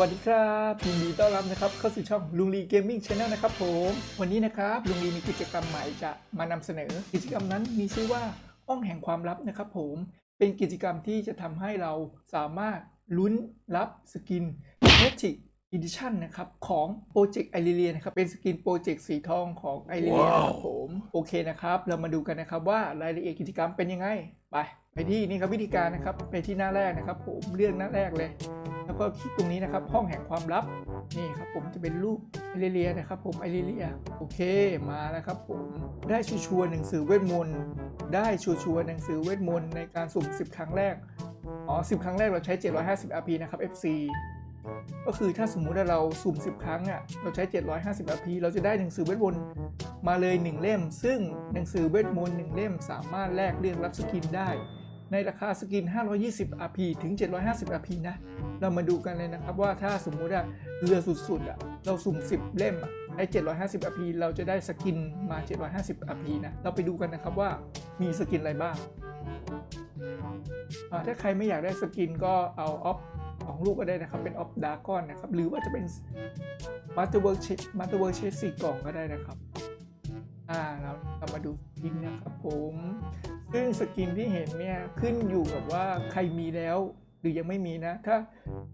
วัสดีครับยินดีต้อนรับนะครับเข้าสู่ช่องลุงลีเกมมิ่งชาแนลนะครับผมวันนี้นะครับลุงลีมีกิจกรรมใหม่จะมานำเสนอ กิจกรรมนั้นมีชื่อว่าห้องแห่งความลับนะครับผมเป็นกิจกรรมที่จะทำให้เราสามารถลุ้นรับสกิน Magic Edition นะครับของโปรเจกต์ไอริเลียนะครับเป็นสกินโปรเจกต์สีทองของไอริเลียนะครับผมโอเคนะครับ เรามาดูกันนะครับว่ารายละเอียดกิจกรรมเป็นยังไงไปไปที่นี่ครับวิธีการนะครับไปที่หน้าแรกนะครับผมเลือกหน้าแรกเลยแล้ว ก็คลิกตรงนี้นะครับ ห้องแห่งความลับนี่ครับผมจะเป็นรูปไอริเลียนะครับผมไอริเลียโอเคมาแล้วครับผมได้ชัวร์หนังสือเวทมนต์ได้ชัวร์หนังสือเวทมนต์ในการสุ่ม 10 ครั้งแรกอ๋อ10 ครั้งแรกเราใช้ 750 RP นะครับ FC ก็คือถ้าสมมุติว่าเราสุ่ม 10 ครั้งอะเราใช้ 750 RP เราจะได้หนังสือเวทมนต์มาเลย 1 เล่ม ซึ่งหนังสือเวทมนต์1เล่มสามารถแลกเลือกรับสกินได้ ในราคาสกิน 520 RP ถึง 750 RP นะ เรามาดูกันเลยนะครับว่าถ้าสมมุติอะเรือสุดๆอะเราสุ่ม 10 เล่มอะได้ 750 RP เราจะได้สกินมา 750 RP นะ เราไปดูกันนะครับว่ามีสกินอะไรบ้าง ถ้าใครไม่อยากได้สกินก็เอาออฟของลูกก็ได้นะครับ เป็นออฟดาร์กอนนะครับ หรือว่าจะเป็นมาสเตอร์เวิร์กเชมาสเตอร์เวิร์กเชสสี่กล่องก็ได้นะครับ อ่าเราเรามาดูสกินนะครับผม ซึ่งสกินที่เห็นเนี่ยขึ้นอยู่กับว่าใครมีแล้วหรือยังไม่มีนะ ถ้า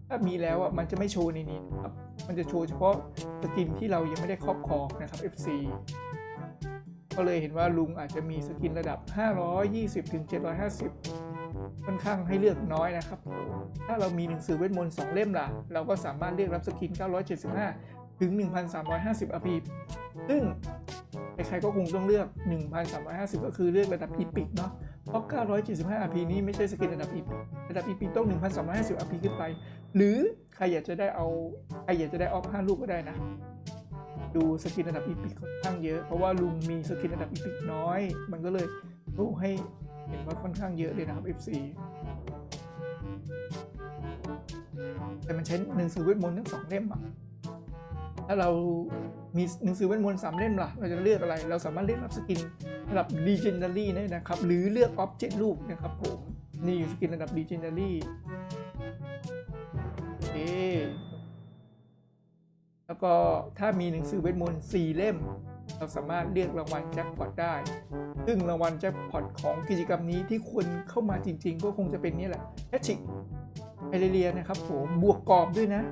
ถ้ามีแล้วอะมันจะไม่โชว์ในนี้นะครับ มันจะโชว์เฉพาะสกินที่เรายังไม่ได้ครอบครองนะครับ FC ก็เลยเห็นว่าลุงอาจจะมีสกินระดับ 520ถึง750 ค่อนข้างให้เลือกน้อยนะครับ ถ้าเรามีหนังสือเวทมนต์2เล่มล่ะ เราก็สามารถเลือกรับสกิน 975 ถึง 1,350 RP ซึ่งใครๆก็คงต้องเลือก 1,350 ก็คือเลือกระดับอีพิกเนาะ เพราะ 975 RP นี้ไม่ใช่สกินระดับอีพิกระดับอีพิกต้อง 1,350 RP ขึ้นไป หรือใครอยากจะได้เอาใครอยากจะได้ออฟ5ลูกก็ได้นะ ดูสกินระดับอีพิกค่อนข้างเยอะ เพราะว่าลุงมีสกินระดับอีพิกน้อย มันก็เลยรู้ให้เห็นว่าค่อนข้างเยอะเลยนะครับ FC แต่มันใช้หนังสือเวทมนต์ทั้งสองเล่มอะ ถ้าเรามีหนังสือเวทมนต์สามเล่มล่ะ เราจะเลือกอะไร เราสามารถเลือกรับสกินระดับ Legendary ได้นะครับ หรือเลือก Object ลูกนะครับผมนี่อยู่สกินระดับ Legendary โอเคแล้วก็ถ้ามีหนังสือเวทมนต์สี่เล่ม เราสามารถเลือกรางวัลแจ็คพอตได้ ซึ่งรางวัลแจ็คพอตของกิจกรรมนี้ที่ควรเข้ามาจริง ๆ ก็คงจะเป็นนี่แหละแอชิกไอเรียนะครับผมบวกกรอบด้วยนะ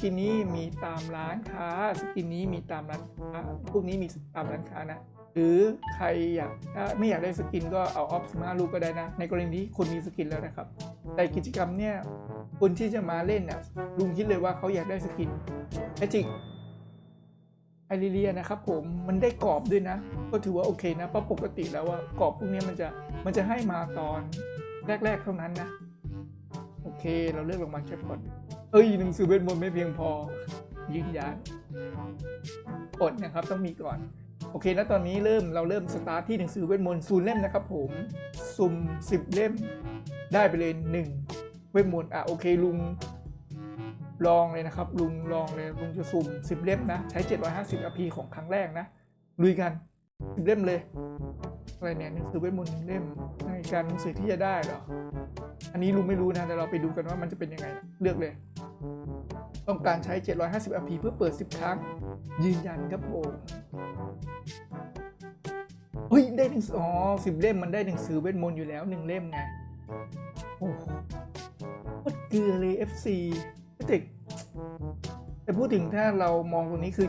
กินนี้มีตามร้านค้า สกินนี้มีตามร้านค้าพวกนี้มีตามร้านค้านะ หรือใครอยากถ้าไม่อยากได้สกินก็เอาออฟสิมาลูกก็ได้นะ ในกรณีที่คนมีสกินแล้วนะครับ แต่กิจกรรมเนี่ยคนที่จะมาเล่นน่ะลุงคิดเลยว่าเขาอยากได้สกินแท้จริงไอริเลียนะครับผมมันได้กรอบด้วยนะ ก็ถือว่าโอเคนะเพราะปกติแล้วว่ากรอบพวกเนี้ยมันจะมันจะให้มาตอนแรก ๆ เท่านั้นนะ โอเค เราเลือกรางวัลแจ็คพอต เอ้ยหนังสือเวทมนต์ไม่เพียงพอ ยืนยันอดนะครับต้องมีก่อน โอเคแล้วตอนนี้เริ่มเราเริ่มสตาร์ทที่หนังสือเวทมนต์ศูนย์เล่มนะครับผมสุ่มสิบเล่มได้ไปเลยหนึ่งเวทมนต์อะโอเคลุงลองเลยนะครับ ลุงลองเลยลุงจะสุ่มสิบเล่มนะ ใช้ 750 RP ของครั้งแรกนะลุยกันสิบเล่มเลยอะไรเนี่ยหนังสือเวทมนต์หนึ่งเล่มในการหนังสือที่จะได้เหรออันนี้ลุงไม่รู้นะแต่เราไปดูกันว่ามันจะเป็นยังไง เลือกเลย ต้องการใช้ 750 RP เพื่อเปิด 10 ครั้ง ยืนยันครับผมเฮ้ย ได้หนึ่งอ๋อสิบเล่มมันได้หนังสือเวทมนต์อยู่แล้วหนึ่งเล่มไง โอ้โหโคตรเกลือเลย FC แต่แต่พูดถึงถ้าเรามองตรงนี้คือ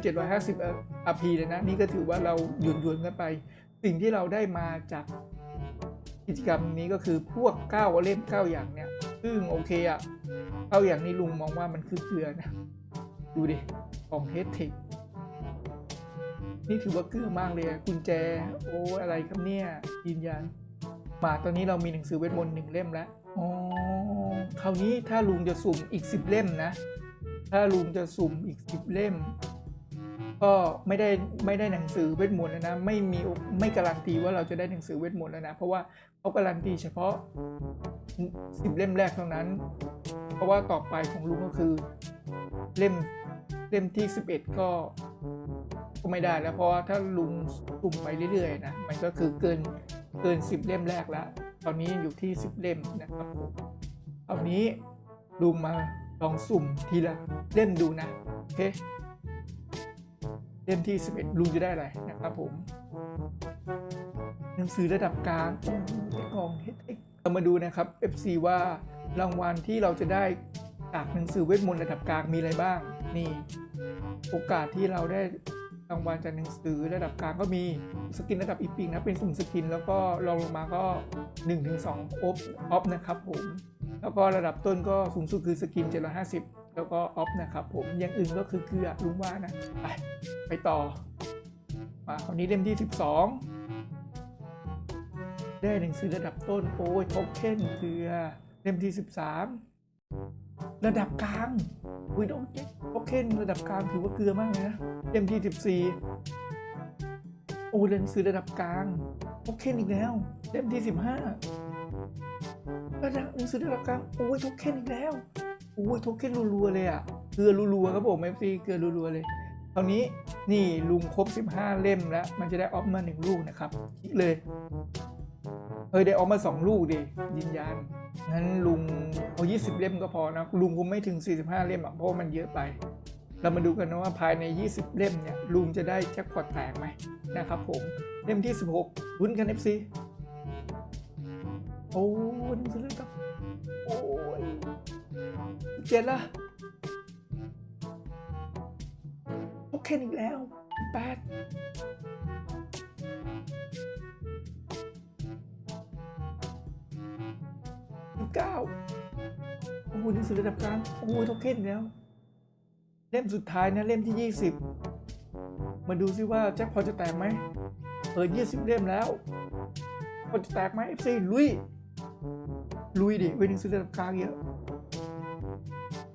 750 RP เลยนะ นี่ก็ถือว่าเราหยุนยวนๆกันไป สิ่งที่เราได้มาจากกิจกรรมนี้ก็คือพวก 9 เล่ม 9 อย่างเนี่ย ซึ่งโอเคอะ9อย่างนี้ลุงมองว่ามันคือเกลือนะ ดูดิ ของเฮดเทคนี่ถือว่าเกลือมากเลยอะกุญแจ โอ้อะไรครับเนี่ยยืนยันมาตอนนี้เรามีหนังสือเวทมนต์หนึ่งเล่มแล้วอ๋อคราวนี้ถ้าลุงจะสุ่มอีก10เล่มนะ ถ้าลุงจะสุ่มอีก10เล่ม ก็ไม่ได้ไม่ได้หนังสือเวทมนต์แล้วนะไม่มีไม่การันตีว่าเราจะได้หนังสือเวทมนต์แล้วนะเพราะว่าเขาการันตีเฉพาะ10เล่มแรกเท่านั้น เพราะว่าต่อไปของลุงก็คือเล่มเล่มที่ 11 ก็ก็ไม่ได้แล้วเพราะว่าถ้าลุงสุ่มไปเรื่อยๆนะมันก็คือเกินเกิน 10 เล่มแรกแล้ว ตอนนี้อยู่ที่ 10 เล่มนะครับผมครานี้ลุงมาลองสุ่มทีละเล่มดูนะโอเค เล่มที่ 11 ลุงจะได้อะไรนะครับผมหนังสือระดับกลางโอ้โหไอ้กองเฮ็ดเรามาดูนะครับ FC ว่ารางวัลที่เราจะได้จากหนังสือเวทมนต์ระดับกลางมีอะไรบ้าง นี่ โอกาสที่เราได้รางวัลจากหนังสือระดับกลางก็มีสกินระดับอีพิงนะเป็นสุ่มสกิน แล้วก็รองลงมาก็ 1-2ออฟออฟนะครับผม แล้วก็ระดับต้นก็สูงสุดคือสกิน 750 แล้วก็ออฟนะครับผมอย่างอื่นก็คือเกลือลุงว่านะ ไปไปต่อ มาคราวนี้เล่มที่ 12 ได้หนังสือระดับต้นโอ้ยโทเค็นเกลือเล่มที่ 13 ระดับกลางอุ้ยโดนโทเคนระดับกลางถือว่าเกลือมากเลยนะเล่มที่ 14 โอ้ยหนังสือระดับกลางโทเคนอีกแล้ว เล่มที่ 15 ระดับหนังสือระดับกลางโอ้ยโทเคนอีกแล้ว อ้ยโทเค็นรัวๆเลยอะเกลือรัวๆครับผมเอฟซีเกลือรัวๆเลยคราวนี้นี่ลุงครบ 15 เล่มแล้ว มันจะได้ออฟมาหนึ่งลูกนะครับคิดเลยเฮ้ยได้ออฟมาสองลูกดิยืนยันงั้นลุงเอา20 เล่มก็พอนะลุงคงไม่ถึง 45 เล่มอะเพราะมันเยอะไป เรามาดูกันนะว่าภายใน 20 เล่มเนี่ยลุงจะได้แจ็คพอตแตกไหมนะครับผมเล่มที่ 16ลุ้นกัน FC โอ้ยนี่คือเรื่องกับโอ้ย เจ็ดละโอเคอีกแล้วแปดเก้าโอ้โหหนังสือระดับกลางโอ้ยโทเค็นอีกแล้ว เล่มสุดท้ายนะเล่มที่ 20 มาดูซิว่าแจ็คพอจะแตกไหมเปิด20เล่มแล้วพอจะแตกไหม FC ลุย ลุยดิเวนิงซื้อระดับกลางเยอะ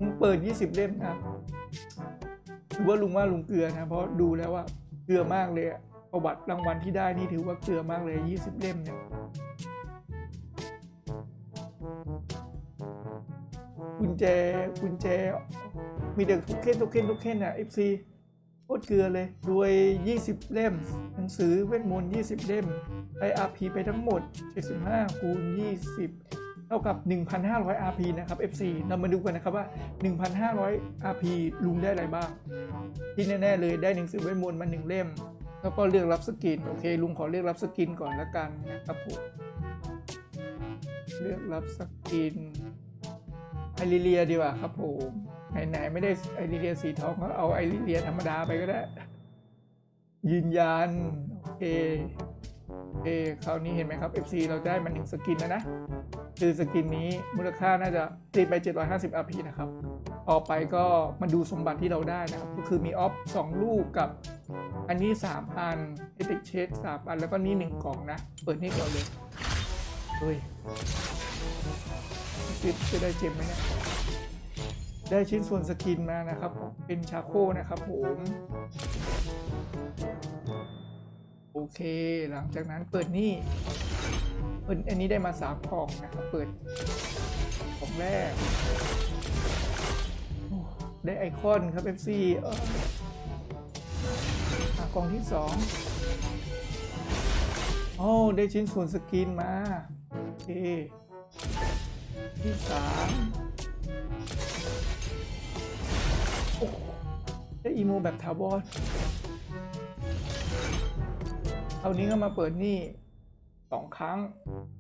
มึงเปิด 20 เล่มนะถือว่าลุงว่าลุงเกลือนะเพราะดูแล้วว่าเกลือมากเลยประวัติรางวัลที่ได้นี่ถือว่าเกลือมากเลย 20 เล่มเนี่ยกุญแจกุญแจ มีเด็กทุกเค้นทุกเค้นทุกเค้นอะ FC โคตรเกลือเลยรวย 20 เล่ม หนังสือเวทมนต์20 เล่มได้ RP ไปทั้งหมด 75คูณ20 เท่ากับ 1,500 RP นะครับ FC เรามาดูกันนะครับว่า 1,500 RP ลุงได้อะไรบ้าง ที่แน่ๆเลยได้หนังสือเวทมนต์มาหนึ่งเล่ม แล้วก็เลือกรับสกิน โอเค ลุงขอเลือกรับสกินก่อนละกันนะครับผมเลือกรับสกินไอริเลียดีกว่าครับผมไหนๆไม่ได้ไอริเลียสีทองก็เอาไอริเลียธรรมดาไปก็ได้ ยืนยัน โอเค โอเคคราวนี้เห็นไหมครับ FC เราได้มาหนึ่งสกินแล้วนะ คือสกินนี้มูลค่าน่าจะตีไป 750 RP นะครับ ต่อไปก็มาดูสมบัติที่เราได้นะครับ ก็คือมีออฟ 2 ลูกกับอันนี้ 3 อันเอติกเชส3อันแล้วก็นี่ 1 กล่องนะ เปิดนี่ก่อนเลยเฮ้ยซิจะได้เจมไหมเนี่ยได้ชิ้นส่วนสกินมานะครับ เป็นชาโคนะครับผม เคหลังจากนั้นเปิดนี่เปิดอันนี้ได้มาสามกล่องนะครับเปิดกล่องแรก ได้ไอคอนครับเอออะกล่องที่สองโอ้ได้ชิ้นส่วนสกินมาโอเคที่สามได้อีโมแบบถาวร เอานี้ก็มาเปิดหนี่สองครั้ง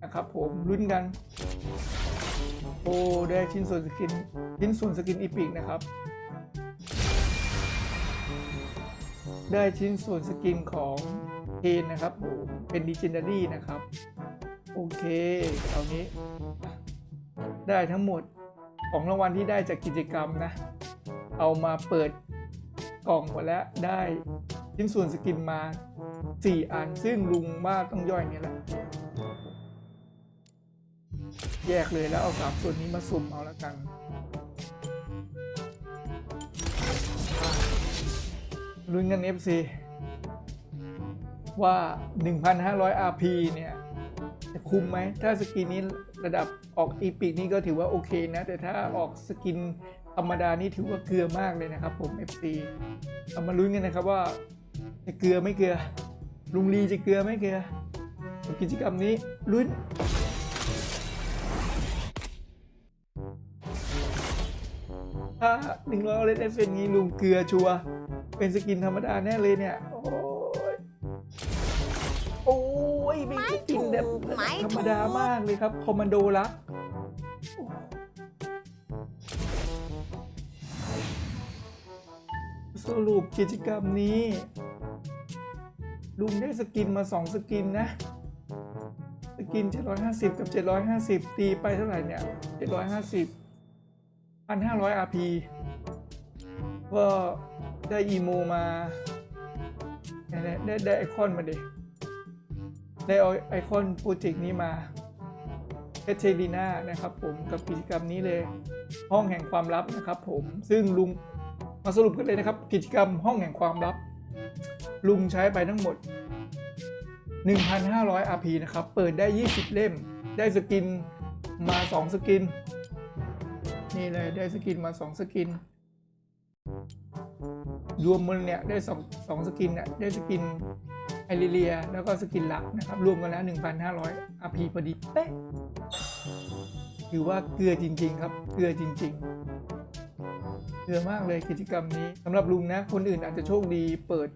นะครับผมลุ้นกัน โอ้ได้ชิ้นส่วนสกินชิ้นส่วนสกินอีพิกนะครับ ได้ชิ้นส่วนสกินของเคนนะครับผมเป็นดิจินดารี่นะครับ โอเคเอานี้ ได้ทั้งหมดของรางวัลที่ได้จากกิจกรรมนะ เอามาเปิดกล่องหมดแล้วได้ชิ้นส่วนสกินมา 4อันซึ่งลุงว่าต้องย่อยเนี่ยแหละ แยกเลยแล้วเอาสามส่วนนี้มาสุ่มเอาแล้วกันลุ้นกัน FC ว่า 1,500 RP เนี่ยจะคุ้มไหม ถ้าสกินนี้ระดับออกอีพิกนี่ก็ถือว่าโอเคนะ แต่ถ้าออกสกินธรรมดานี่ถือว่าเกลือมากเลยนะครับผม FC เอามาลุ้นกันนะครับว่าจะเกลือไม่เกลือ ลุงลีจะเกลือไม่เกลือกับกิจกรรมนี้ลุ้นโหนึ่งร้อยออเรนจ์เอสเป็นงี้ลุงเกลือชัวร์เป็นสกินธรรมดาแน่เลยเนี่ย โอ้ยโอ้ยเป็นสกินแบบไม่ถูกธรรมดามากเลยครับ คอมมานโดลักสรุปกิจกรรมนี้ ลุงได้สกินมา 2 สกินนะ สกิน 750 กับ 750 ตีไปเท่าไหร่เนี่ย 750 1,500 RP ก็ได้อีโมมา ได้ได้ได้ไอคอนมาดิ ได้เอไอคอนโปรเจกต์นี้มาเอเทลีนานะครับผมกับกิจกรรมนี้เลย ห้องแห่งความลับนะครับผมซึ่งลุงมาสรุปกันเลยนะครับ กิจกรรมห้องแห่งความลับ ลุงใช้ไปทั้งหมด 1,500 RP นะครับ เปิดได้ 20 เล่ม ได้สกินมา 2 สกิน นี่เลยได้สกินมา 2 สกิน รวมมันเนี่ยได้สองสองสกินเนี่ยได้สกินไอริเลีย แล้วก็สกินหลักนะครับ รวมกันแล้ว 1,500 RP พอดีเป๊ะถือว่าเกลือจริง ๆ ครับ เกลือจริง ๆ เกลือมากเลยกิจกรรมนี้สำหรับลุงนะ คนอื่นอาจจะโชคดีเปิด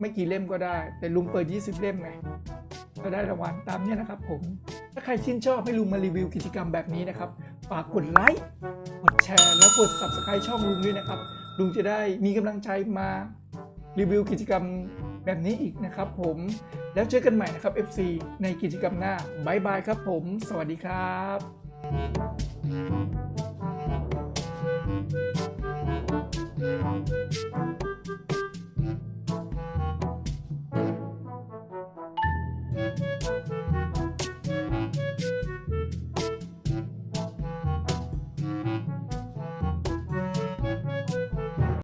ไม่กี่เล่มก็ได้ แต่ลุงเปิด 20 เล่มไงก็ได้รางวัลตามนี้นะครับผม ถ้าใครชื่นชอบให้ลุงมารีวิวกิจกรรมแบบนี้นะครับฝากกดไลค์กดแชร์แล้วกด subscribe ช่องลุงด้วยนะครับ ลุงจะได้มีกำลังใจมารีวิวกิจกรรมแบบนี้อีกนะครับผม แล้วเจอกันใหม่นะครับ FC ในกิจกรรมหน้าบายบายครับผม สวัสดีครับ